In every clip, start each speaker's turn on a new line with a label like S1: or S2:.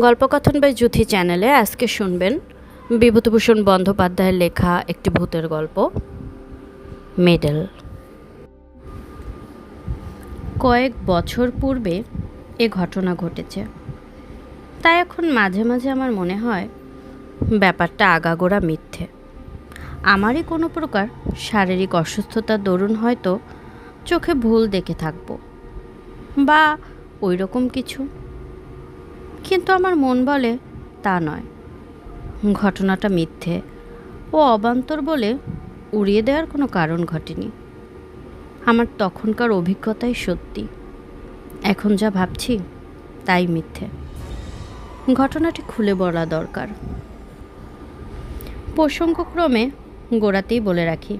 S1: গল্পকথন by Juthi চ্যানেলে আজকে শুনবেন বিভূতিভূষণ বন্দ্যোপাধ্যায়ের লেখা একটি ভূতের গল্প, মেডেল। কয়েক বছর পূর্বে এ ঘটনা ঘটেছে। তাই এখন মাঝে মাঝে আমার মনে হয়, ব্যাপারটা আগাগোড়া মিথ্যে। আমারই কোনো প্রকার শারীরিক অসুস্থতার দরুন হয়তো চোখে ভুল দেখে থাকব। বা ওই রকম কিছু কিন্তু আমার মন বলে তা নয়। ঘটনাটা মিথ্যে ও অবান্তর বলে উড়িয়ে দেওয়ার কোনো কারণ ঘটেনি। আমার তখনকার অভিজ্ঞতাই সত্যি। এখন যা ভাবছি, তাই মিথ্যে। ঘটনাটি খুলে বলা দরকার। প্রসঙ্গক্রমে গোড়াতেই বলে রাখি,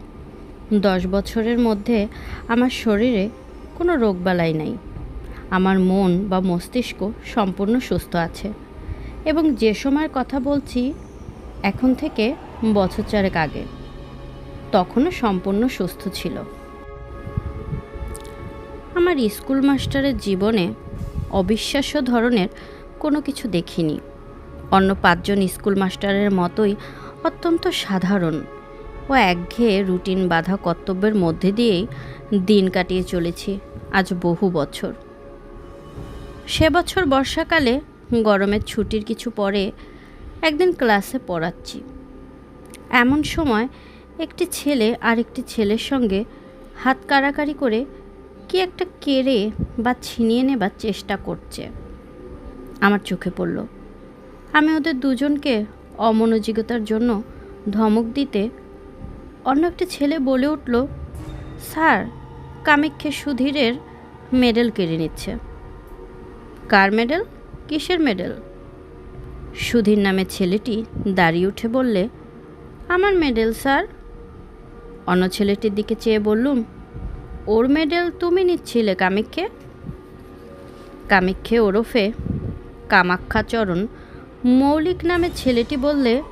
S1: দশ বছরের মধ্যে আমার শরীরে কোনো রোগবালাই নাই। আমার মন বা মস্তিষ্ক সম্পূর্ণ সুস্থ আছে। এবং যে সময়ের কথা বলছি, এখন থেকে বছর চারেক আগে। তখনও সম্পূর্ণ সুস্থ ছিল। আমার স্কুল মাস্টারের জীবনে অবিশ্বাস্য ধরনের কোনো কিছু দেখিনি। অন্য পাঁচজন স্কুল মাস্টারের মতোই অত্যন্ত সাধারণ ও একঘেয়ে রুটিন বাধা কর্তব্যের মধ্যে দিয়েই দিন কাটিয়ে চলেছি আজ বহু বছর। সে বছর বর্ষাকালে গরমের ছুটির কিছু পরে একদিন ক্লাসে পড়াচ্ছি। এমন সময় একটি ছেলে আর একটি ছেলের সঙ্গে হাত কাড়াকাড়ি করে কি একটা কেড়ে বা ছিনিয়ে নেবার চেষ্টা করছে। আমার চোখে পড়ল। আমি ওদের দুজনকে অমনোযোগিতার জন্য ধমক দিতে অন্য একটি ছেলে বলে উঠল, স্যার, কামাখ্যে সুধীরের মেডেল কেড়ে নিচ্ছে। কার মেডেল? কিসের মেডেল? সুধীর নামে ছেলেটি দাঁড়িয়ে উঠে বললে, আমার মেডেল, স্যার। অন্য ছেলেটির দিকে চেয়ে বললুম, ওর মেডেল তুমি নিচ্ছিলে কামাক্ষে কামাক্ষে ওরফে কামাক্ষাচরণ মৌলিক নামে ছেলেটি বললে,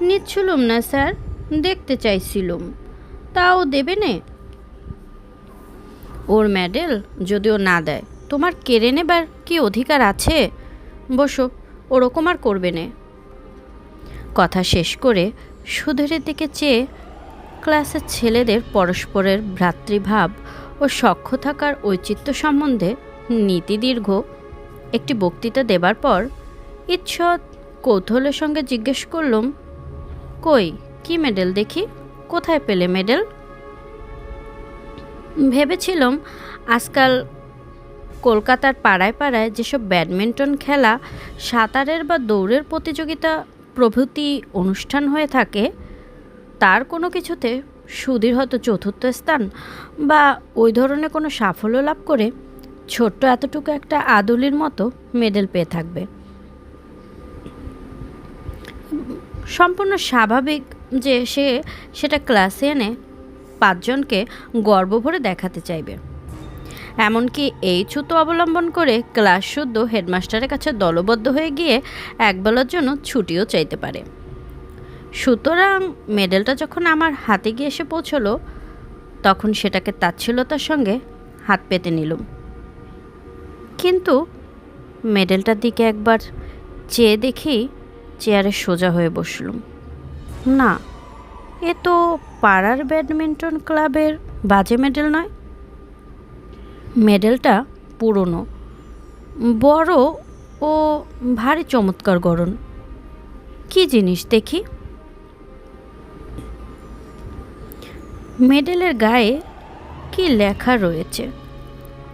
S1: নিচ্ছিলুম না, স্যার, দেখতে চাইছিলুম। তাও দেবে নে? ওর মেডেল যদিও না দেয় তোমার কেড়ে নেবার কি অধিকার আছে? বসো, ওরকম আর করবে নে। কথা শেষ করে সুধীরের দিকে চেয়ে ক্লাসের ছেলেদের পরস্পরের ভ্রাতৃভাব ও সখ্য থাকার ঔচিত্য সম্বন্ধে নীতিদীর্ঘ একটি বক্তৃতা দেবার পর ঈষৎ কৌতূহলের সঙ্গে জিজ্ঞেস করলুম, কই, কি মেডেল দেখি? কোথায় পেলে মেডেল? ভেবেছিলাম, আজকাল কলকাতার পাড়ায় পাড়ায় যেসব ব্যাডমিন্টন খেলা, সাঁতারের বা দৌড়ের প্রতিযোগিতা, প্রভৃতি অনুষ্ঠান হয়ে থাকে, তার কোনো কিছুতে সুধীর হয়তো চতুর্থ স্থান বা ওই ধরনের কোনো সাফল্য লাভ করে ছোট্ট এতটুকু একটা আদুলির মতো মেডেল পেয়ে থাকবে। সম্পূর্ণ স্বাভাবিক যে সে সেটা ক্লাসে এনে পাঁচজনকে গর্ব ভরে দেখাতে চাইবে। এমনকি এই ছুতো অবলম্বন করে ক্লাস শুদ্ধ হেডমাস্টারের কাছে দলবদ্ধ হয়ে গিয়ে একবেলার জন্য ছুটিও চাইতে পারে। সুতরাং মেডেলটা যখন আমার হাতে গিয়ে এসে পৌঁছলো, তখন সেটাকে তাচ্ছিলতার সঙ্গে হাত পেতে নিলুম। কিন্তু মেডেলটার দিকে একবার চেয়ে দেখি চেয়ারে সোজা হয়ে বসলুম। না, এ তো পাড়ার ব্যাডমিন্টন ক্লাবের বাজে মেডেল নয়। মেডেলটা পুরনো। বড় ও ভারী চমৎকার গড়ন। কি জিনিস দেখি? মেডেলের গায়ে কি লেখা রয়েছে?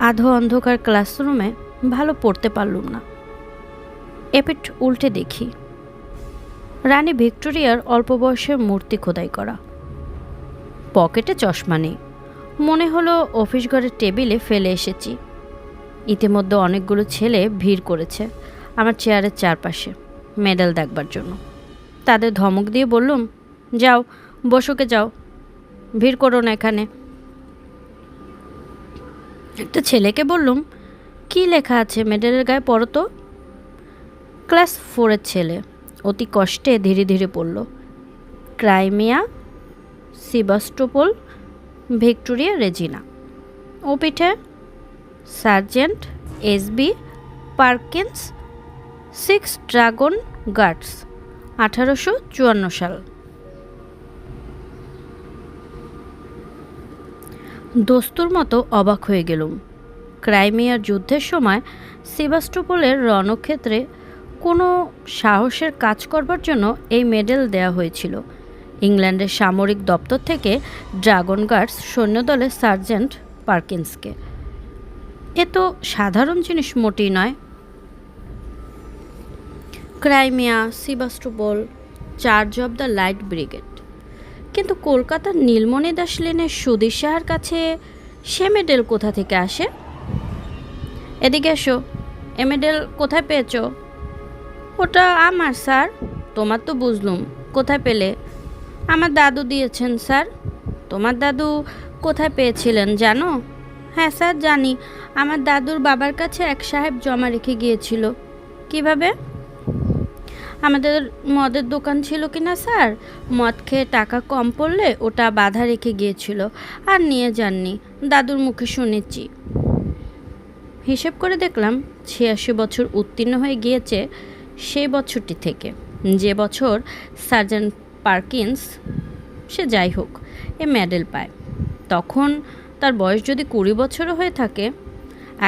S1: আধো অন্ধকার ক্লাসরুমে ভালো পড়তে পারলুম না। এপিট উল্টে দেখি। রানী ভিক্টোরিয়ার অল্প বয়সের মূর্তি খোদাই করা। পকেটে চশমা নেই। মনে হলো অফিস ঘরের টেবিলে ফেলে এসেছি। ইতিমধ্যে অনেকগুলো ছেলে ভিড় করেছে আমার চেয়ারের চারপাশে মেডেল দেখবার জন্য। তাদের ধমক দিয়ে বললুম, যাও, বসুকে যাও, ভিড় করো না এখানে। একটা ছেলেকে বললুম, কি লেখা আছে মেডেলের গায়ে, পড়ো তো। ক্লাস ফোরের ছেলে অতি কষ্টে ধীরে ধীরে পড়ল ক্রাইমিয়া, সিবাস্টোপোল ভিক্টোরিয়া রেজিনা। ও পিঠে sergeant SB Perkins, six dragoon guards, আঠারোশো চুয়ান্ন সাল। দোস্তুর মতো অবাক হয়ে গেলুম। ক্রাইমিয়ার যুদ্ধের সময় সেবাস্টোপোলের রণক্ষেত্রে কোনো সাহসের কাজ করবার জন্য এই মেডেল দেওয়া হয়েছিল। ইংল্যান্ডের সামরিক দপ্তর থেকে ড্রাগন গার্ডস সৈন্যদলের সার্জেন্ট পার্কিন্সকে। এ তো সাধারণ জিনিস মোটেই নয়। Crimea Sebastopol charge of the light brigade. কিন্তু কলকাতার নীলমণি দাস লেনের সুধীর সাহার কাছে সে মেডেল কোথা থেকে আসে? এদিকে এসো, এ মেডেল কোথায় পেয়েছ? ওটা আমার, স্যার। তোমার তো বুঝলুম, কোথায় পেলে? আমার দাদু দিয়েছেন, স্যার। তোমার দাদু কোথায় পেয়েছিলেন, জানো? হ্যাঁ স্যার, জানি। আমার দাদুর বাবার কাছে এক সাহেব জমা রেখে গিয়েছিল। কীভাবে? আমাদের মদের দোকান ছিল কি না স্যার? মদ খেয়ে টাকা কম পড়লে ওটা বাধা রেখে গিয়েছিল। আর নিয়ে যাননি। দাদুর মুখে শুনেছি। হিসেব করে দেখলাম, ছিয়াশি বছর উত্তীর্ণ হয়ে গিয়েছে সেই বছরটি থেকে। যে বছর সার্জেন্ট পার্কিন্স, সে যাই হোক, এ মেডেল পায়। তখন তার বয়স যদি কুড়ি বছরও হয়ে থাকে,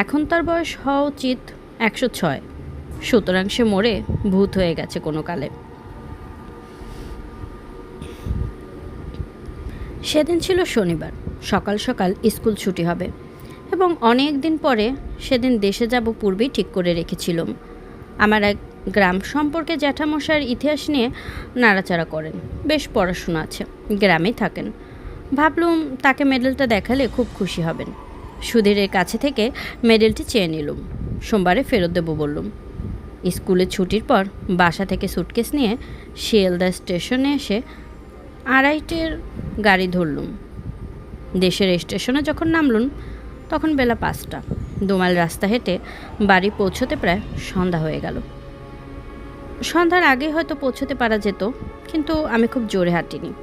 S1: এখন তার বয়স হওয়া উচিত একশো ছয়। সুতরাং সে মরে ভূত হয়ে গেছে কোনো কালে। সেদিন ছিল শনিবার, সকাল সকাল স্কুল ছুটি হবে এবং অনেক দিন পরে সেদিন দেশে যাব পূর্বেই ঠিক করে রেখেছিলাম। আমার এক গ্রাম সম্পর্কে জ্যাঠামশার ইতিহাস নিয়ে নাড়াচাড়া করেন। বেশ পড়াশোনা আছে, গ্রামেই থাকেন। ভাবলুম তাকে মেডেলটা দেখালে খুব খুশি হবেন। সুধীরের কাছে থেকে মেডেলটি চেয়ে নিলুম। সোমবারে ফেরত দেবো বললুম। স্কুলে ছুটির পর বাসা থেকে সুটকেস নিয়ে শিয়ালদা স্টেশনে এসে আড়াইটের গাড়ি ধরলুম। দেশের স্টেশনে যখন নামলুম, তখন বেলা পাঁচটা। দোমাইল রাস্তা হেঁটে বাড়ি পৌঁছতে প্রায় সন্ধ্যা হয়ে গেল। সন্ধ্যার আগে হয়তো পৌঁছতে পারা যেত, কিন্তু আমি খুব জোরে হাঁটিনি।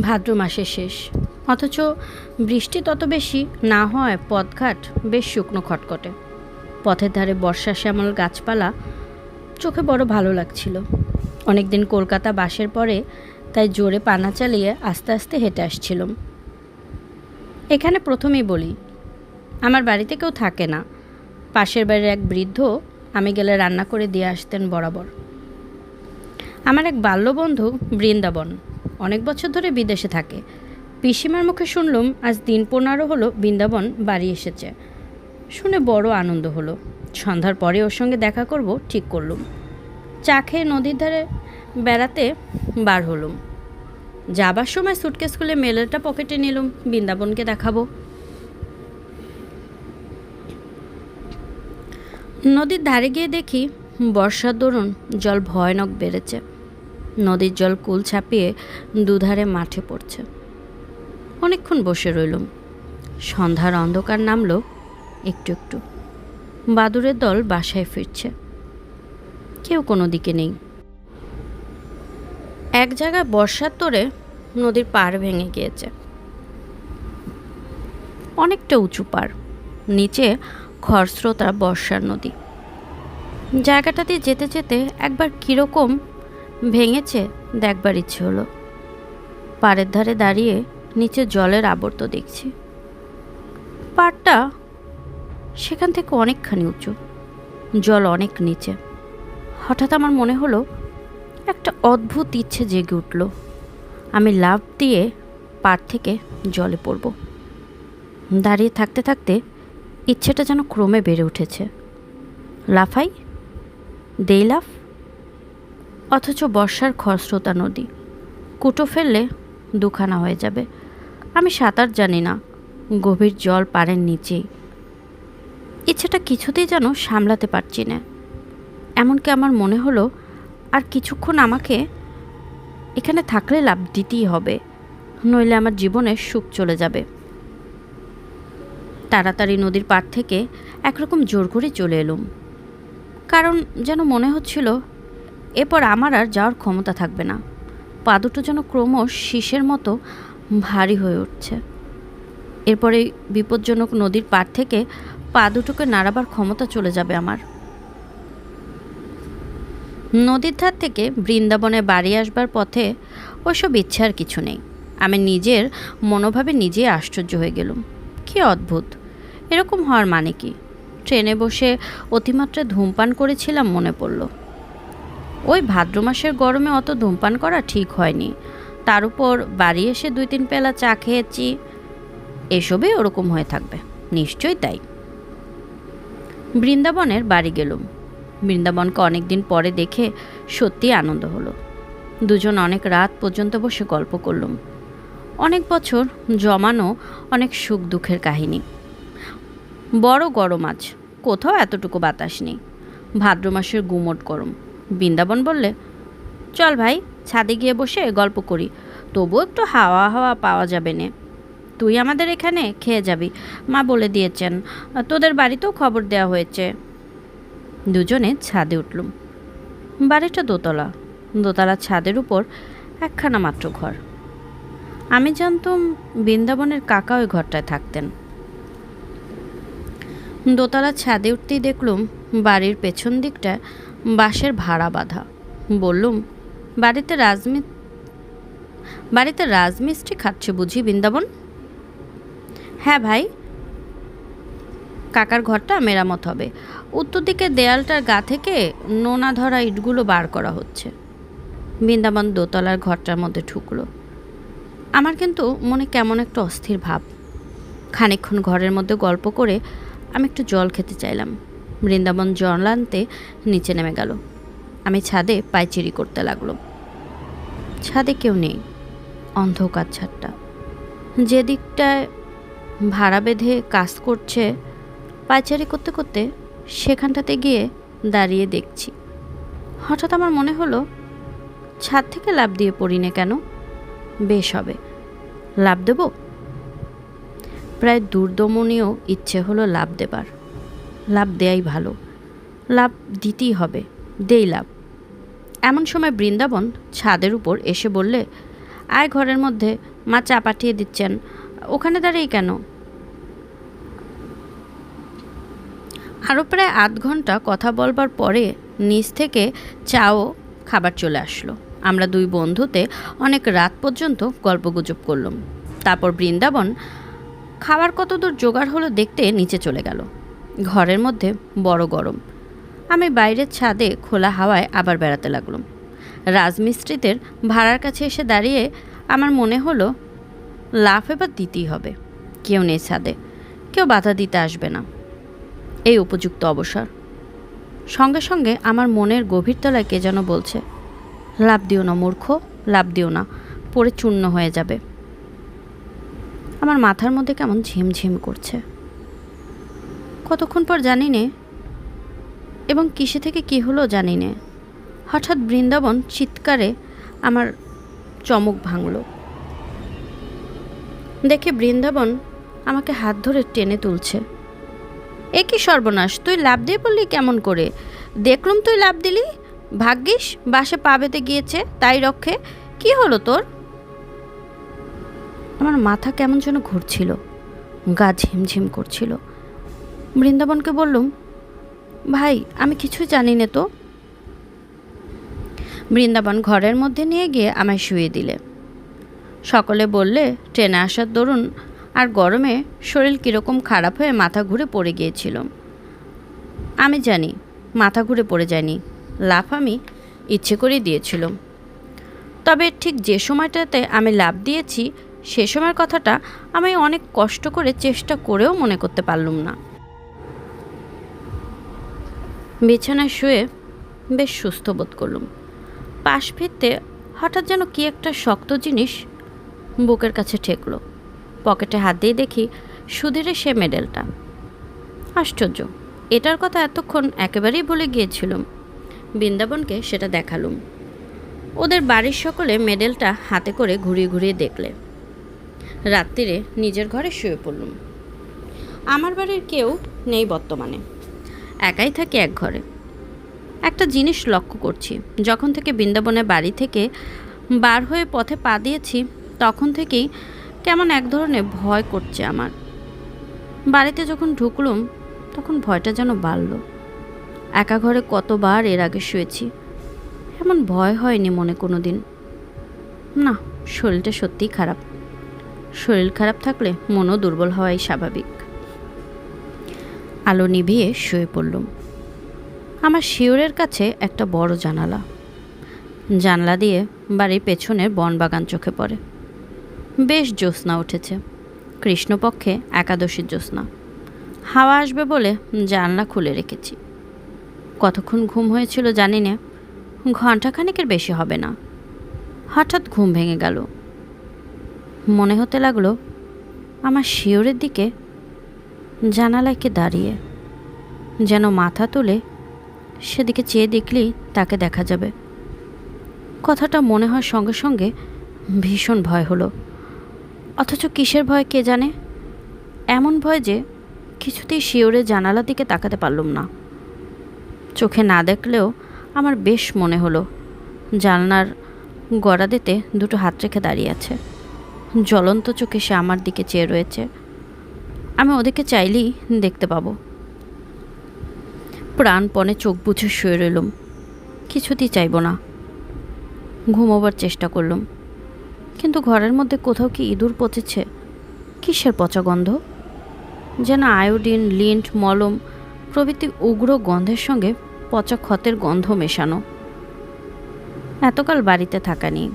S1: ভাদ্র মাসের শেষ। অথচ বৃষ্টি তত বেশি না হয় পথঘাট বেশ শুকনো খটখটে। পথের ধারে বর্ষা শ্যামল গাছপালা চোখে বড় ভালো লাগছিল। অনেকদিন কলকাতা বাসের পরে তাই জোরে পানা চালিয়ে আস্তে আস্তে হেঁটে আসছিলাম। এখানে প্রথমেই বলি, আমার বাড়িতে কেউ থাকে না। পাশের বাড়ির এক বৃদ্ধ আমি গেলে রান্না করে দিয়ে আসতেন বরাবর। আমার এক বাল্যবন্ধু বৃন্দাবন, অনেক বছর ধরে বিদেশে থাকে। পিসিমার মুখে শুনলুম, আজ দিন পনেরো হলো বৃন্দাবন বাড়ি এসেছে। শুনে বড় আনন্দ হলো। সন্ধ্যার পরে ওর সঙ্গে দেখা করব, ঠিক করলুম। চা খেয়ে নদীর ধারে বেড়াতে বার হলুম। যাবার সময় সুটকেস খুলে মেলেরটা পকেটে নিলুম, বৃন্দাবনকে দেখাবো। নদীর ধারে গিয়ে দেখি বর্ষার দরুন জল ভয়ানক বেড়েছে। নদীর জল কুল ছাপিয়ে দুধারে মাঠে পড়ছে। অনেকক্ষণ বসে রইলুম। সন্ধ্যার অন্ধকার নামলো একটু একটু। বাদুরের দল বাসায় ফিরছে। কেউ কোনো দিকে নেই। এক জায়গায় বর্ষার তোরে নদীর পাড় ভেঙে গিয়েছে। অনেকটা উঁচু পাড় নিচে খরস্রোতা বর্ষার নদী। জায়গাটাতে যেতে যেতে একবার কীরকম ভেঙেছে দেখবার ইচ্ছে হলো। পাড়ের ধারে দাঁড়িয়ে নিচে জলের আবর্ত দেখছি। পাড়টা সেখান থেকে অনেকখানি উঁচু, জল অনেক নিচে। হঠাৎ আমার মনে হলো, একটা অদ্ভুত ইচ্ছে জেগে উঠল। আমি লাভ দিয়ে পাড় থেকে জলে পড়ব। দাঁড়িয়ে থাকতে থাকতে ইচ্ছেটা যেন ক্রমে বেড়ে উঠেছে। লাফাই, দেই লাফ, অথচ বর্ষার খরস্রোতা নদী, কুটো ফেললে দুখানা হয়ে যাবে। আমি সাঁতার জানি না, গভীর জল পাড়ের নিচেই। ইচ্ছেটা কিছুতেই যেন সামলাতে পারছি না। এমনকি আমার মনে হলো, আর কিছুক্ষণ আমাকে এখানে থাকলে লাভ দিতেই হবে, নইলে আমার জীবনের সুখ চলে যাবে। তাড়াতাড়ি নদীর পাড় থেকে একরকম জোর করে চলে এলুম। কারণ যেন মনে হচ্ছিল, এরপর আমার আর যাওয়ার ক্ষমতা থাকবে না। পা দুটো যেন ক্রমশ শীষের মতো ভারী হয়ে উঠছে। এরপরে বিপজ্জনক নদীর পাড় থেকে পা দুটোকে নাড়াবার ক্ষমতা চলে যাবে আমার। নদীর ধার থেকে বৃন্দাবনে বাড়ি আসবার পথে ওসব ইচ্ছার কিছু নেই। আমি নিজের মনোভাবে নিজে আশ্চর্য হয়ে গেলুম। কি অদ্ভুত! এরকম হওয়ার মানে কি? ট্রেনে বসে অতিমাত্রা ধূমপান করেছিলাম মনে পড়ল। ওই ভাদ্র মাসের গরমে অত ধূমপান করা ঠিক হয়নি। তার উপর বাড়ি এসে দুই তিন পেলা চা খেয়েছি। এসবই ওরকম হয়ে থাকবে। নিশ্চয়ই তাই। বৃন্দাবনের বাড়ি গেলুম। বৃন্দাবনকে অনেক দিন পরে দেখে সত্যি আনন্দ হলো। দুজন অনেক রাত পর্যন্ত বসে গল্প করলুম। অনেক বছর জমানো অনেক সুখ দুঃখের কাহিনী। বড় গরম আজ, কোথাও এতটুকু বাতাস নেই। ভাদ্র মাসের গুমট গরম। বৃন্দাবন বললে, চল ভাই, ছাদে গিয়ে বসে গল্প করি তবু একটু হাওয়া হাওয়া পাওয়া যাবে নে। তুই আমাদের এখানে খেয়ে যাবি, মা বলে দিয়েছেন, তোদের বাড়িতেও খবর দেওয়া হয়েছে। দুজনে ছাদে উঠলুম। বাড়িটা দোতলা দোতলা ছাদের উপর একখানা মাত্র ঘর। আমি জানতাম, বৃন্দাবনের কাকা ওই ঘরটায় থাকতেন। দোতলা ছাদে উঠতেই দেখলুম বাড়ির পেছন দিকটা বাঁশের ভাড়া বাঁধা। বললুম, বাড়িতে রাজমি বাড়িতে রাজমিস্ত্রি খাচ্ছে বুঝি বৃন্দাবন? হ্যাঁ ভাই, কাকার ঘরটা মেরামত হবে। উত্তর দিকে দেয়ালটার গা থেকে নোনা ধরা ইটগুলো বার করা হচ্ছে। বৃন্দাবন দোতলার ঘরটার মধ্যে ঢুকলো। আমার কিন্তু মনে কেমন একটা অস্থির ভাব। খানিকক্ষণ ঘরের মধ্যে গল্প করে আমি একটু জল খেতে চাইলাম। বৃন্দাবন জল আনতে নিচে নেমে গেল। আমি ছাদে পায়চিরি করতে লাগল। ছাদে কেউ নেই, অন্ধকার ছাদটা। যে দিকটায় ভাড়া বেঁধে কাজ করছে, পায়চারি করতে করতে সেখানটাতে গিয়ে দাঁড়িয়ে দেখছি। হঠাৎ আমার মনে হলো, ছাদ থেকে লাভ দিয়ে পড়ি না কেন? বেশ হবে। লাভ দেব? প্রায় দুর্দমনীয় ইচ্ছে হলো লাভ দেবার। লাভ দেয়াই ভালো। লাভ দিতেই হবে, দেই লাভ। এমন সময় বৃন্দাবন ছাদের উপর এসে বললে, আয় ঘরের মধ্যে, মা চা পাঠিয়ে দিচ্ছেন, ওখানে দাঁড়িয়ে কেন? আরও প্রায় আধ ঘণ্টা কথা বলবার পরে নিচ থেকে চাও খাবার চলে আসলো। আমরা দুই বন্ধুতে অনেক রাত পর্যন্ত গল্পগুজব করলাম। তারপর বৃন্দাবন খাবার কতদূর জোগাড় হলো দেখতে নিচে চলে গেল। ঘরের মধ্যে বড় গরম। আমি বাইরের ছাদে খোলা হাওয়ায় আবার বেড়াতে লাগলাম। রাজমিস্ত্রিদের ভাড়ার কাছে এসে দাঁড়িয়ে আমার মনে হলো, লাফ এবার দিতেই হবে। কেউ নেই ছাদে, কেউ বাধা দিতে আসবে না। এই উপযুক্ত অবসর। সঙ্গে সঙ্গে আমার মনের গভীর তলায় কে যেন বলছে লাভ দিও না মূর্খ লাভ দিও না, পরে চূর্ণ হয়ে যাবে। আমার মাথার মধ্যে কেমন ঝিমঝিম করছে। কতক্ষণ পর জানি নে, এবং কিসে থেকে কি হলো জানি নে। হঠাৎ বৃন্দাবন চিৎকারে আমার চমক ভাঙল। দেখে বৃন্দাবন আমাকে হাত ধরে টেনে তুলছে। এ কি সর্বনাশ, তুই লাভ দিয়ে বললি কেমন করে? দেখলুম তুই লাভ দিলি। ভাগ্যিস, বাসে পা গিয়েছে, তাই রক্ষে। কি হলো তোর? আমার মাথা কেমন যেন ঘুরছিল। গা ঝিমঝিম করছিল। বৃন্দাবনকে বললুম, ভাই, আমি কিছু জানি না তো। বৃন্দাবন ঘরের মধ্যে নিয়ে গিয়ে আমায় শুয়ে দিলে। সকলে বললে, ট্রেনে আসার দরুন আর গরমে শরীর কীরকম খারাপ হয়ে মাথা ঘুরে পড়ে গিয়েছিল। আমি জানি, মাথা ঘুরে পড়ে যায়নি, লাফ আমি ইচ্ছে করেই দিয়েছিলাম। তবে ঠিক যে সময়টাতে আমি লাভ দিয়েছি সে সময়ের কথাটা আমি অনেক কষ্ট করে চেষ্টা করেও মনে করতে পারলুম না। বিছানায় শুয়ে বেশ সুস্থ বোধ করলুম। পাশ ফিরতে হঠাৎ যেন কি একটা শক্ত জিনিস বুকের কাছে ঠেকলো। পকেটে হাত দিয়ে দেখি সুধীরের সে মেডেলটা। আশ্চর্য, এটার কথা এতক্ষণ একেবারেই ভুলে গিয়েছিলাম। বৃন্দাবনকে সেটা দেখালুম। ওদের বাড়ির সকলে মেডেলটা হাতে করে ঘুরিয়ে ঘুরিয়ে দেখলে। রাত্রিরে নিজের ঘরে শুয়ে পড়লুম। আমার বাড়ির কেউ নেই বর্তমানে। একাই থাকি এক ঘরে। একটা জিনিস লক্ষ্য করছি। যখন থেকে বৃন্দাবনের বাড়ি থেকে বার হয়ে পথে পা দিয়েছি, তখন থেকেই কেমন এক ধরনের ভয় করছে আমার। বাড়িতে যখন ঢুকলুম, তখন ভয়টা যেন বাড়ল। একা ঘরে কতবার এর আগে শুয়েছি। তেমন ভয় হয়নি মনে কোনো দিন না, শরীরটা সত্যিই খারাপ। শরীর খারাপ থাকলে মনও দুর্বল হওয়াই স্বাভাবিক। আলো নিভিয়ে শুয়ে পড়লুম। আমার শিওরের কাছে একটা বড় জানালা। জানলা দিয়ে বাড়ির পেছনের বনবাগান চোখে পড়ে। বেশ জ্যোৎস্না উঠেছে। কৃষ্ণপক্ষে একাদশীর জ্যোৎস্না। হাওয়া আসবে বলে জানলা খুলে রেখেছি। কতক্ষণ ঘুম হয়েছিল জানি না। ঘন্টাখানেকের বেশি হবে না। হঠাৎ ঘুম ভেঙে গেল। মনে হতে লাগল, আমার শিওরের দিকে জানালায় কে দাঁড়িয়ে, যেন মাথা তুলে সেদিকে চেয়ে দেখলেই তাকে দেখা যাবে। কথাটা মনে হয় সঙ্গে সঙ্গে ভীষণ ভয় হলো। অথচ কিসের ভয় কে জানে? এমন ভয় যে কিছুতেই শিওরে জানালার দিকে তাকাতে পারলুম না। চোখে না দেখলেও আমার বেশ মনে হলো, জানলার গড়াদেতে দুটো হাত রেখে দাঁড়িয়ে আছে। জ্বলন্ত চোখে সে আমার দিকে চেয়ে রয়েছে। আমি ওদেরকে চাইলেই দেখতে পাবো। প্রাণপণে চোখ বুঝে শুয়ে রইলুম। কিছুতেই চাইব না। ঘুমোবার চেষ্টা করলুম। কিন্তু ঘরের মধ্যে কোথাও কি ইঁদুর পচেছে? কিসের পচা গন্ধ? যেন আয়োডিন, লিন্ট, মলম প্রভৃতি উগ্র গন্ধের সঙ্গে পচা ক্ষতের গন্ধ মেশানো। এতকাল বাড়িতে থাকা নেই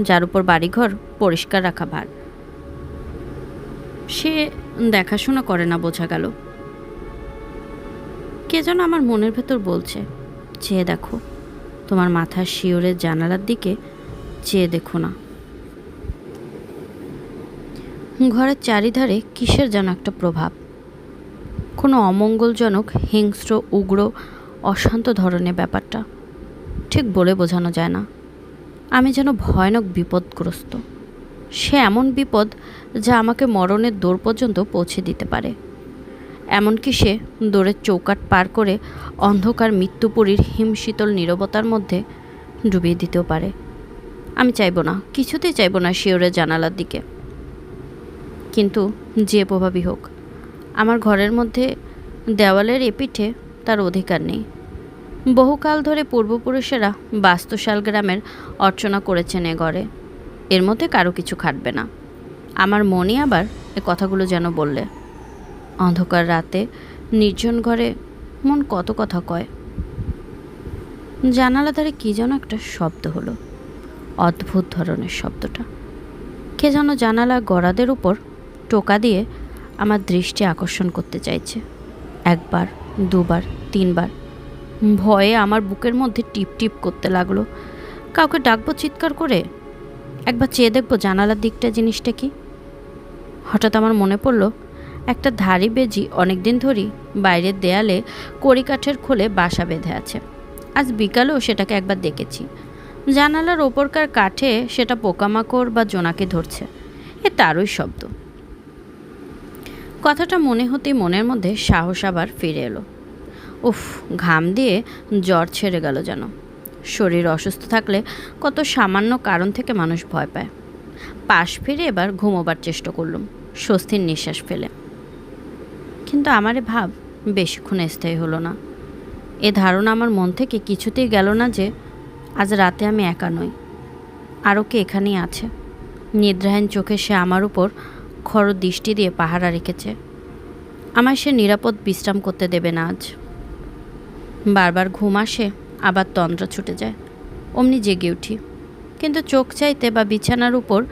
S1: যার উপর বাড়িঘর পরিষ্কার রাখা ভার। সে দেখাশোনা করে না, বোঝা গেল। কে যেন আমার মনের ভেতর বলছে, চেয়ে দেখো, তোমার মাথার শিওরের জানালার দিকে চেয়ে দেখো না। ঘরের চারিধারে কিসের যেন একটা প্রভাব? কোনো অমঙ্গলজনক, হিংস্র, উগ্র, অশান্ত ধরনের ব্যাপারটা ঠিক বলে বোঝানো যায় না। আমি যেন ভয়ানক বিপদগ্রস্ত। সে এমন বিপদ যা আমাকে মরণের দৌড় পর্যন্ত পৌঁছে দিতে পারে। এমনকি সে দৌড়ের চৌকাট পার করে অন্ধকার মৃত্যুপুরীর হিমশীতল নীরবতার মধ্যে ডুবিয়ে দিতেও পারে। আমি চাইব না, কিছুতেই চাইব না শিওরের জানালার দিকে। কিন্তু যে প্রভাবই হোক, আমার ঘরের মধ্যে দেওয়ালের এপিঠে তার অধিকার নেই। বহুকাল ধরে পূর্বপুরুষেরা বাস্তুশাল গ্রামের অর্চনা করেছেন এ ঘরে। এর মধ্যে কারও কিছু খাটবে না। আমার মনে আবার এ কথাগুলো যেন বললে। অন্ধকার রাতে নির্জন ঘরে মন কত কথা কয়। জানালা ধারে কী যেন একটা শব্দ হলো। অদ্ভুত ধরনের শব্দটা। কে যেন জানালা গড়াদের উপর টোকা দিয়ে আমার দৃষ্টি আকর্ষণ করতে চাইছে। একবার, দুবার, তিনবার ভয়ে আমার বুকের মধ্যে টিপ টিপ করতে লাগল। কাউকে ডাকবো চিৎকার করে? একবার চেয়ে দেখব জানালার দিকটা জিনিসটা কি? হঠাৎ আমার মনে পড়ল, একটা ধারি বেজি অনেকদিন ধরেই বাইরের দেয়ালে কড়িকাঠের খোলে বাসা বেঁধে আছে। আজ বিকালেও সেটাকে একবার দেখেছি। জানালার ওপরকার কাঠে সেটা পোকামাকড় বা জোনাকে ধরছে। এ তারই শব্দ। কথাটা মনে হতেই মনের মধ্যে সাহস আবার ফিরে এলো। উফ, ঘাম দিয়ে জ্বর ছেড়ে গেল যেন। শরীর অসুস্থ থাকলে কত সামান্য কারণ থেকে মানুষ ভয় পায়। পাশ ফিরে এবার ঘুমোবার চেষ্টা করলুম, স্বস্তির নিঃশ্বাস ফেলে। কিন্তু আমারে ভাব, বেশিক্ষণ স্থায়ী হলো না। এ ধারণা আমার মন থেকে কিছুতেই গেল না যে, আজ রাতে আমি একা নই। আরও কে এখানেই আছে? নিদ্রাহীন চোখে সে আমার উপর খর দৃষ্টি দিয়ে পাহারা রেখেছে। আমায় সে নিরাপদ বিশ্রাম করতে দেবে না আজ। বারবার ঘুম আসে, আবার তন্দ্রা ছুটে যায়। অমনি জেগে উঠি। কিন্তু চোখ চাইতে বা বিছানার উপর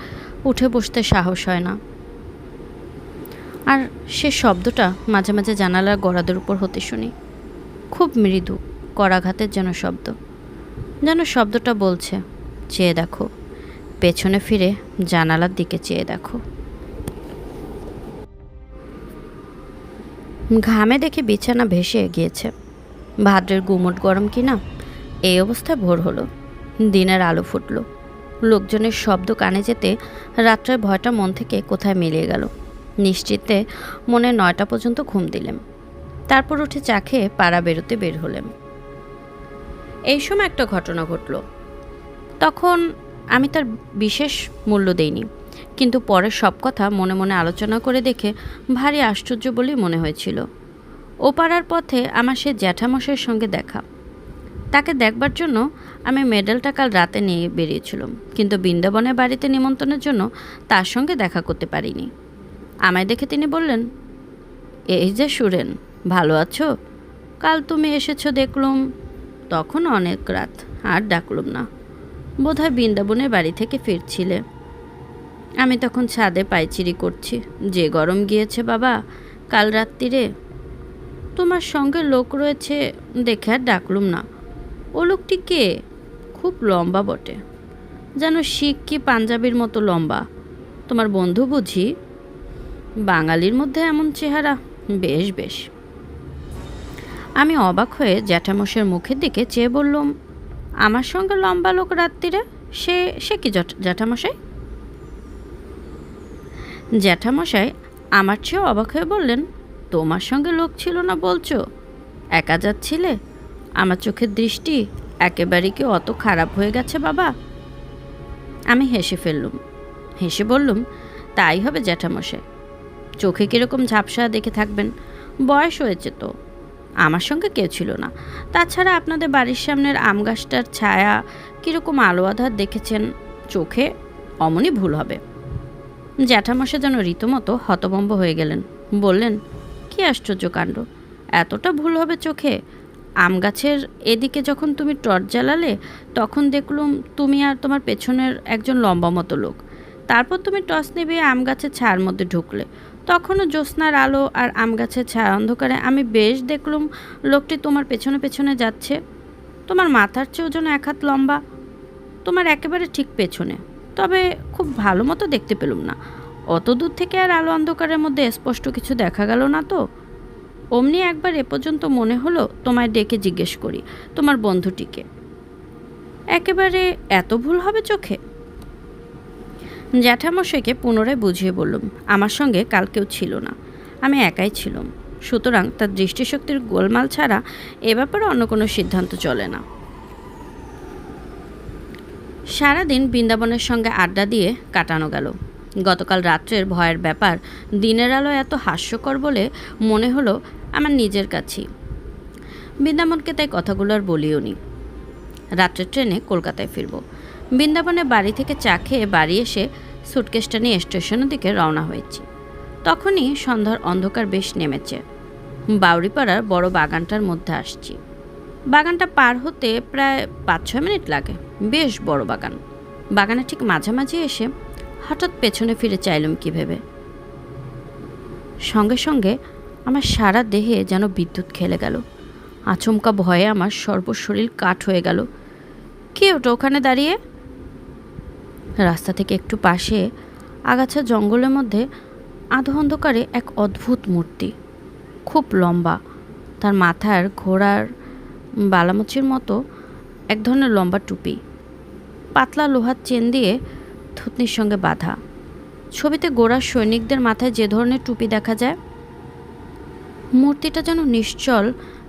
S1: উঠে বসতে সাহস হয় না। আর সে শব্দটা মাঝে মাঝে জানালার গড়াদের উপর হতে শুনি। খুব মৃদু করাঘাতের যেন শব্দ। যেন শব্দটা বলছে, চেয়ে দেখো। পেছনে ফিরে জানালার দিকে চেয়ে দেখো। ঘামে দেখে বিছানা ভেসে গিয়েছে। ভাদ্রের গুমট গরম কিনা? এই অবস্থায় ভোর হলো। দিনের আলো ফুটলো। লোকজনের শব্দ কানে যেতে রাত্রের ভয়টা মন থেকে কোথায় মিলিয়ে গেল? নিশ্চিতে মনে নয়টা পর্যন্ত ঘুম দিলেম। তারপর উঠে চা খেয়ে পাড়া বেরোতে বের হলেম। এই সময় একটা ঘটনা ঘটল। তখন আমি তার বিশেষ মূল্য দেইনি, কিন্তু পরের সব কথা মনে মনে আলোচনা করে দেখে ভারী আশ্চর্য বলেই মনে হয়েছিল। ও পাড়ার পথে আমার সে জ্যাঠামশাইয়ের সঙ্গে দেখা। তাকে দেখবার জন্য আমি মেডেলটা কাল রাতে নিয়ে বেরিয়েছিলাম, কিন্তু বৃন্দাবনের বাড়িতে নিমন্ত্রণের জন্য তার সঙ্গে দেখা করতে পারিনি। আমায় দেখে তিনি বললেন, এই যে সুরেন, ভালো আছো? কাল তুমি এসেছ দেখলুম, তখন অনেক রাত, আর ডাকলুম না। বোধহয় বৃন্দাবনের বাড়ি থেকে ফিরছিলে। আমি তখন ছাদে পায়চিরি করছি, যে গরম গিয়েছে বাবা, কাল রাত্রিরে তোমার সঙ্গে লোক রয়েছে দেখে আর ডাকলুম না। ও লোকটি কে? খুব লম্বা বটে। যেন শিখ কি পাঞ্জাবির মতো লম্বা। তোমার বন্ধু বুঝি? বাঙালির মধ্যে এমন চেহারা? বেশ বেশ। আমি অবাক হয়ে জ্যাঠামশের মুখের দিকে চেয়ে বললুম, আমার সঙ্গে লম্বা লোক রাত্রিরে? সে সে কি জ্যাঠ- জ্যাঠামশাই? জ্যাঠামশাই আমার চেয়েও অবাক হয়ে বললেন তোমার সঙ্গে লোক ছিল না বলছো? একা যাচ্ছিলে? আমার চোখের দৃষ্টি একেবারে কি অত খারাপ হয়ে গেছে বাবা? আমি হেসে ফেললুম। হেসে বললুম, তাই হবে জ্যাঠামশাই। চোখে কীরকম ঝাপসা দেখে থাকবেন। বয়স হয়েছে তো। আমার সঙ্গে কেউ ছিল না। তাছাড়া আপনাদের বাড়ির সামনের আম গাছটার ছায়া কীরকম আলো আধার দেখেছেন, চোখে অমনই ভুল হবে। জ্যাঠামশা যেন রীতিমতো হতবম্ব হয়ে গেলেন। বললেন কি আশ্চর্য কাণ্ড। এতটা ভুল হবে চোখে। আম গাছের এদিকে যখন তুমি টর্চ জ্বালালে, তখন দেখলুম তুমি আর তোমার পেছনের একজন লম্বা মতো লোক। তারপর তুমি টর্চ নিভিয়ে আম গাছের ছায়ার মধ্যে ঢুকলে। তখনও জ্যোৎস্নার আলো আর আম গাছের ছায়া অন্ধকারে আমি বেশ দেখলুম লোকটি তোমার পেছনে পেছনে যাচ্ছে। তোমার মাথার চেয়েও যেন এক হাত লম্বা। তোমার একেবারে ঠিক পেছনে। তবে খুব ভালো মতো দেখতে পেলুম না। অত দূর থেকে আর আলো অন্ধকারের মধ্যে স্পষ্ট কিছু দেখা গেল না তো? অমনি একবার এ পর্যন্ত মনে হলো তোমায় ডেকে জিজ্ঞেস করি, তোমার বন্ধুটিকে। একেবারে এত ভুল হবে চোখে? জ্যাঠামশাইকে পুনরায় বুঝিয়ে বললুম, আমার সঙ্গে কাল কেউ ছিল না, আমি একাই ছিলাম। সুতরাং তার দৃষ্টিশক্তির গোলমাল ছাড়া এ ব্যাপারে অন্য কোনো সিদ্ধান্ত চলে না। সারাদিন বৃন্দাবনের সঙ্গে আড্ডা দিয়ে কাটানো গেল। গতকাল রাত্রের ভয়ের ব্যাপার দিনের আলো এত হাস্যকর বলে মনে হলো আমার নিজের কাছেই। বৃন্দাবনকে তাই কথাগুলো আর বলিও নি। রাত্রের ট্রেনে কলকাতায় ফিরব। বৃন্দাবনে বাড়ি থেকে চা খেয়ে বাড়ি এসে সুটকেসটা নিয়ে স্টেশনের দিকে রওনা হয়েছি। তখনই সন্ধ্যার অন্ধকার বেশ নেমেছে। বাউরিপাড়ার বড় বাগানটার মধ্যে আসছি। বাগানটা পার হতে প্রায় পাঁচ ছয় মিনিট লাগে। বেশ বড় বাগান। বাগানে ঠিক মাঝামাঝি এসে হঠাৎ পেছনে ফিরে চাইলাম কি ভেবে সঙ্গে সঙ্গে আমার সারা দেহে যেন বিদ্যুৎ খেলে গেল। আচমকা ভয়ে আমার সর্বশরীর কাঠ হয়ে গেল। কে ওটা ওখানে দাঁড়িয়ে? রাস্তা থেকে একটু পাশে আগাছা জঙ্গলের মধ্যে আধো অন্ধকারে এক অদ্ভুত মূর্তি। খুব লম্বা। তার মাথার ঘোড়ার বালামুচির মতো এক ধরনের লম্বা টুপি। পাতলা লোহার চেন দিয়ে থুতনির সঙ্গে বাঁধা। ছবিতে গোড়ার সৈনিকদের মাথায় যে ধরনের টুপি দেখা যায়, মূর্তিটা যেন নিশ্চল,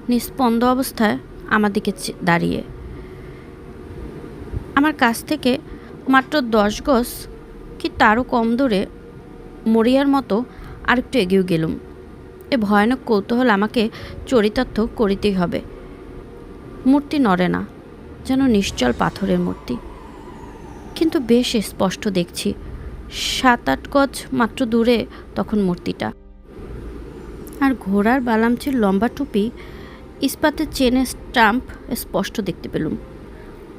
S1: নিস্পন্দ অবস্থায় আমার দিকে দাঁড়িয়ে। আমার কাছ থেকে মাত্র দশ গজ, কি তারও কম দূরে মরিয়ার মতো আরেকটু এগিয়ে গেলুম। এ ভয়ানক কৌতূহল আমাকে চরিতার্থ করিতেই হবে। মূর্তি নড়ে না, যেন নিশ্চল পাথরের মূর্তি। কিন্তু বেশ স্পষ্ট দেখছি। সাত আট গজ মাত্র দূরে তখন মূর্তিটা। আর ঘোড়ার বালামচির লম্বা টুপি, ইস্পাতের চেনের স্টাম্প স্পষ্ট দেখতে পেলুম।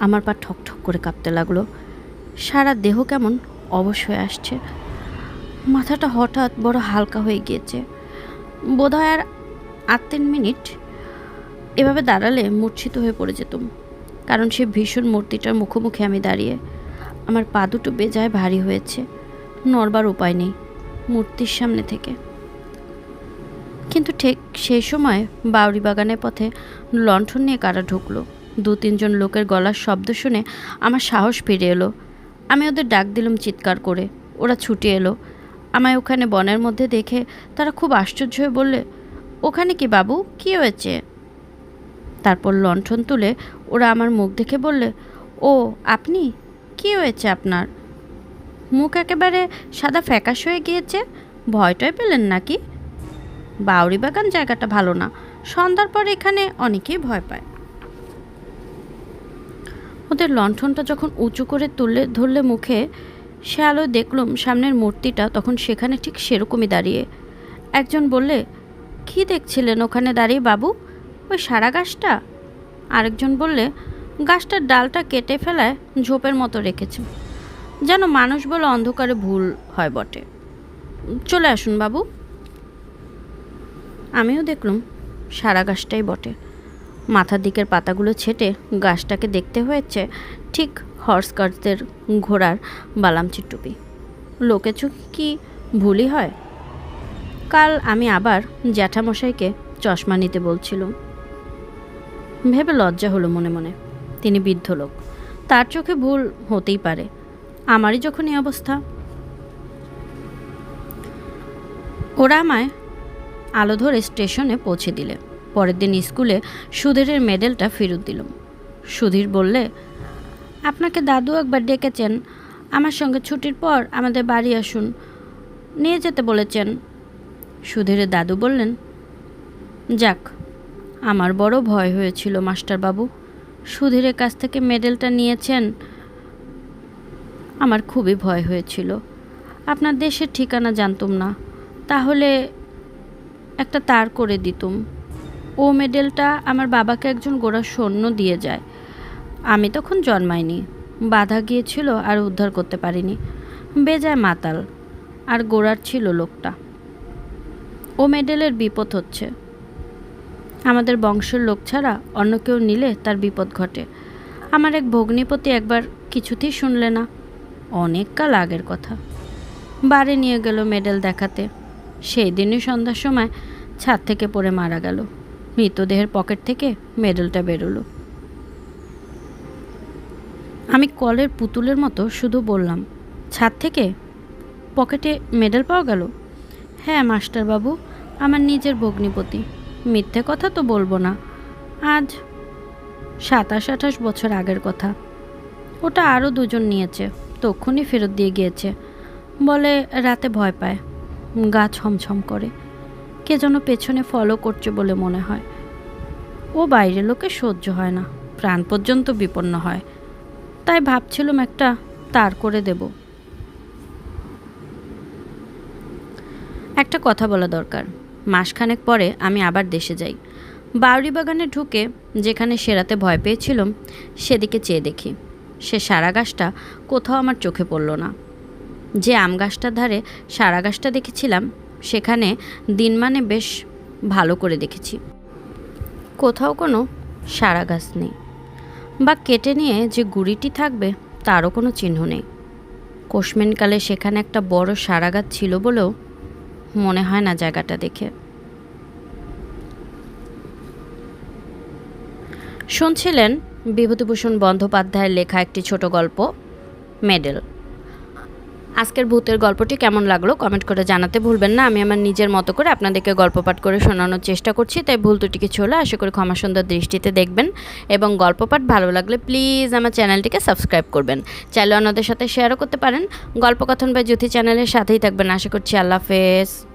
S1: আমার পা ঠক ঠক করে কাঁপতে লাগল। সারা দেহ কেমন অবশ হয়ে আসছে। মাথাটা হঠাৎ বড় হালকা হয়ে গিয়েছে। বোধ হয় আর আট তিন মিনিট এভাবে দাঁড়ালে মূর্ছিত হয়ে পড়ে যেতুম। কারণ সে ভীষণ মূর্তিটার মুখোমুখি আমি দাঁড়িয়ে আমার পা দুটো বেজায় ভারী হয়েছে। নড়বার উপায় নেই, মূর্তির সামনে থেকে। কিন্তু ঠিক সেই সময় বাউরি বাগানের পথে লণ্ঠন নিয়ে কারা ঢুকলো? দু তিনজন লোকের গলার শব্দ শুনে আমার সাহস ফিরে এলো। আমি ওদের ডাক দিলাম চিৎকার করে। ওরা ছুটে এলো। আমায় ওখানে বনের মধ্যে দেখে তারা খুব আশ্চর্য হয়ে বললে, ওখানে কি বাবু? কি হয়েছে? তারপর লণ্ঠন তুলে ওরা আমার মুখ দেখে বললে, ও, আপনি? কি হয়েছে আপনার? মুখ একেবারে সাদা ফ্যাকাশ হয়ে গিয়েছে। ভয়টয় পেলেন নাকি? বাউরি বাগান জায়গাটা ভালো না। সন্ধ্যার পর এখানে অনেকেই ভয় পায়। ওদের লণ্ঠনটা যখন উঁচু করে তুললে ধরলে মুখে, সে আলো দেখলাম সামনের মূর্তিটা তখন সেখানে ঠিক সেরকমই দাঁড়িয়ে। একজন বললে, কি দেখছিলেন ওখানে দাঁড়িয়ে বাবু? ওই সারা গাছটা? আরেকজন বললে গাছটার ডালটা কেটে ফেলায় ঝোপের মতো রেখেছে। যেন মানুষ বলে অন্ধকারে ভুল হয় বটে। চলে আসুন বাবু। আমিও দেখলাম সারা গাছটাই বটে। মাথার দিকের পাতাগুলো ছেটে গাছটাকে দেখতে হয়েছে ঠিক হর্স ঘোড়ার বালামচির টুপি। লোকে কি ভুলই হয়? কাল আমি আবার জ্যাঠামশাইকে চশমা নিতে বলছিলাম। ভেবে লজ্জা হলো মনে মনে। তিনি বৃদ্ধ লোক। তার চোখে ভুল হতেই পারে। আমারই যখন এই অবস্থা। ওরা আমায় আলো ধরে স্টেশনে পৌঁছে দিলে। পরের দিন স্কুলে সুধীরের মেডেলটা ফেরত দিলাম। সুধীর বললে, আপনাকে দাদু একবার ডেকেছেন। আমার সঙ্গে ছুটির পর আমাদের বাড়ি আসুন। নিয়ে যেতে বলেছেন। সুধীরের দাদু বললেন, যাক, আমার বড় ভয় হয়েছিল, মাস্টারবাবু। সুধীরের কাছ থেকে মেডেলটা নিয়েছেন। আমার খুবই ভয় হয়েছিল। আপনার দেশের ঠিকানা জানতুম না। তাহলে একটা তার করে দিতুম। ও মেডেলটা আমার বাবাকে একজন গোড়া সৈন্য দিয়ে যায়। আমি তখন জন্মাইনি। বাধা গিয়েছিল আর উদ্ধার করতে পারিনি। বেজায় মাতাল। আর গোড়ার ছিল লোকটা। ও মেডেলের বিপদ হচ্ছে। আমাদের বংশের লোক ছাড়া অন্য কেউ নিলে তার বিপদ ঘটে। আমার এক ভগ্নিপতি একবার কিছুতেই শুনলে না। অনেক কাল আগের কথা। বাড়ি নিয়ে গেল মেডেল দেখাতে। সেই দিনই সন্ধ্যার সময় ছাদ থেকে পড়ে মারা গেল। মৃতদেহের পকেট থেকে মেডেলটা বেরোলো। আমি কলের পুতুলের মতো শুধু বললাম, ছাদ থেকে পকেটে মেডেল পাওয়া গেল? হ্যাঁ মাস্টারবাবু, আমার নিজের ভগ্নিপতি। মিথ্যে কথা তো বলব না। আজ সাতাশ আঠাশ বছর আগের কথা। ওটা আরও দুজন নিয়েছে, তক্ষুনি ফেরত দিয়ে গিয়েছে। বলে রাতে ভয় পায়, গা ছমছম করে। কে যেন পেছনে ফলো করছে বলে মনে হয়। ও বাইরে লোকে সহ্য হয় না, প্রাণ পর্যন্ত বিপন্ন হয়। তাই ভাবছিলাম একটা তার করে দেব। একটা কথা বলা দরকার। মাসখানেক পরে আমি আবার দেশে যাই। বাউরি বাগানে ঢুকে যেখানে সেরাতে ভয় পেয়েছিলাম, সেদিকে চেয়ে দেখি। সে সারা গাছটা কোথাও আমার চোখে পড়ল না। যে আম গাছটার ধারে সারা গাছটা দেখেছিলাম, সেখানে দিন মানে বেশ ভালো করে দেখেছি। কোথাও কোনো সারা গাছ নেই। বা কেটে নিয়ে যে গুড়িটি থাকবে, তারও কোনো চিহ্ন নেই। কোশমেনকালে সেখানে একটা বড় সারা গাছ ছিল বলেও মনে হয় না জায়গাটা দেখে। শুনছিলেন বিভূতিভূষণ বন্দ্যোপাধ্যায়ের লেখা একটি ছোট গল্প মেডেল। আজকের ভূতের গল্পটি কেমন লাগল কমেন্ট করে জানাতে ভুলবেন না। আমি আমার নিজের মতো করে আপনাদেরকে গল্প পাঠ করে শোনানোর চেষ্টা করছি, তাই ভুল ত্রুটি কিছু হলে আশা করি ক্ষমা সুন্দর দৃষ্টিতে দেখবেন। এবং গল্প পাঠ ভালো লাগলে প্লিজ আমার চ্যানেলটিকে সাবস্ক্রাইব করবেন। চাইলে অন্যদের সাথে শেয়ারও করতে পারেন। গল্পকথন বা জ্যোতি চ্যানেলের সাথেই থাকবেন। আশা করছি আল্লাহ হাফেজ।